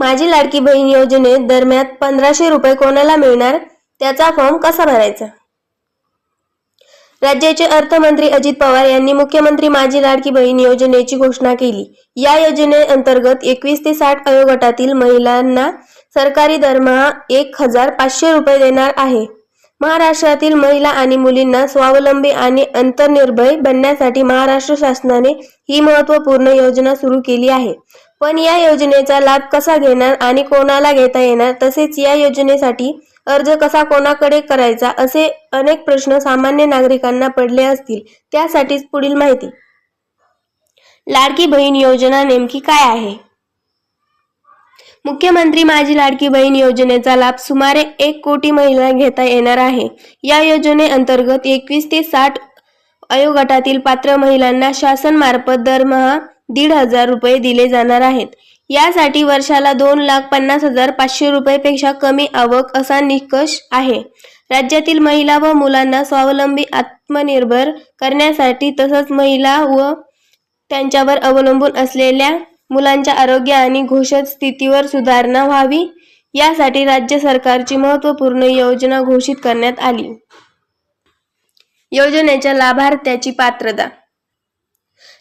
माझी लाडकी बहीण योजनेत दरम्यान पंधराशे रुपये कोणाला मिळणार? त्याचा फॉर्म कसा भरायचा? राज्याचे अर्थमंत्री अजित पवार यांनी मुख्यमंत्री माझी लाडकी बहीण योजनेची घोषणा केली. या योजनेअंतर्गत एकवीस ते साठ वयोगटातील महिलांना सरकारी दरमहा एक हजार पाचशे रुपये देणार आहे. महाराष्ट्रातील महिला आणि मुलींना स्वावलंबी आणि अंतर्निर्भय बनण्यासाठी महाराष्ट्र शासनाने ही महत्त्वपूर्ण योजना सुरू केली आहे. पण या योजनेचा लाभ कसा घेणार आणि कोणाला घेता येणार? तसेच या योजनेसाठी अर्ज कसा कोणाकडे करायचा? असे अनेक प्रश्न सामान्य नागरिकांना पडले असतील. त्यासाठीच पुढील माहिती. लाडकी बहीण योजना नेमकी काय आहे? मुख्यमंत्री माझी लाडकी बहीण योजनेचा लाभ सुमारे एक कोटी महिला घेता येणार आहे. या योजनेअंतर्गत एकवीस ते साठ वयोगटातील पात्र महिलांना शासन मार्फत दरमहा दीड हजार रुपये दिले जाणार आहेत. यासाठी वर्षाला दोन लाख पन्नास हजार पाचशे रुपयेपेक्षा कमी आवक असा निकष आहे. राज्यातील महिला व मुलांना स्वावलंबी आत्मनिर्भर करण्यासाठी तसंच महिला व त्यांच्यावर अवलंबून असलेल्या मुलांच्या आरोग्य आणि घोषित स्थितीवर सुधारणा व्हावी यासाठी राज्य सरकारची महत्त्वपूर्ण योजना घोषित करण्यात आली. योजनेच्या लाभार्थ्याची पात्रता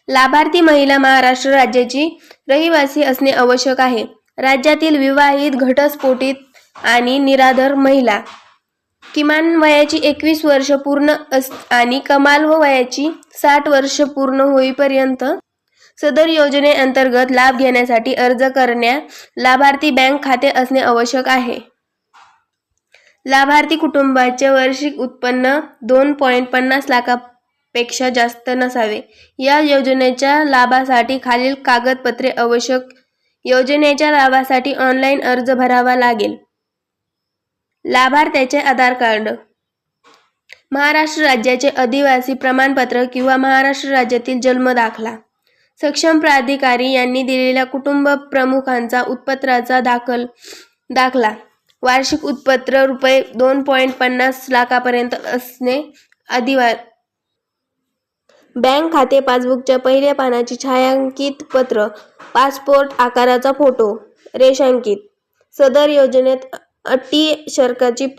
लाभार्थी महिला महाराष्ट्र राज्याची रहिवासी असणे आवश्यक आहे. राज्यातील विवाहित घटस्फोटित आणि निराधार महिला. किमान वयाची एकवीस वर्ष पूर्ण अस आणि कमाल व वयाची साठ वर्ष पूर्ण होईपर्यंत सदर योजनेअंतर्गत लाभ घेण्यासाठी अर्ज करण्या लाभार्थी बँक खाते असणे आवश्यक आहे. लाभार्थी कुटुंबाचे वार्षिक उत्पन्न दोन पॉईंट पन्नास लाखा पेक्षा जास्त नसावे. या योजनेच्या लाभासाठी खालील कागदपत्रे आवश्यक. योजनेच्या लाभासाठी ऑनलाईन अर्ज भरावा लागेल. लाभार्थ्याचे आधार कार्ड. महाराष्ट्र राज्याचे आदिवासी प्रमाणपत्र किंवा महाराष्ट्र राज्यातील जन्म दाखला. सक्षम प्राधिकारी यांनी दिलेल्या कुटुंब प्रमुखांचा उत्पत्राचा दाखल दाखला. वार्षिक उत्पत्र रुपये दोन पॉईंट पन्नास लाखापर्यंत असणे आदिवा बँक खाते पासबुकच्या पहिल्या पानाची छायांकित पत्र पासपोर्ट आकाराचा फोटो रेषांकित सदर योजनेत अटी शर्काची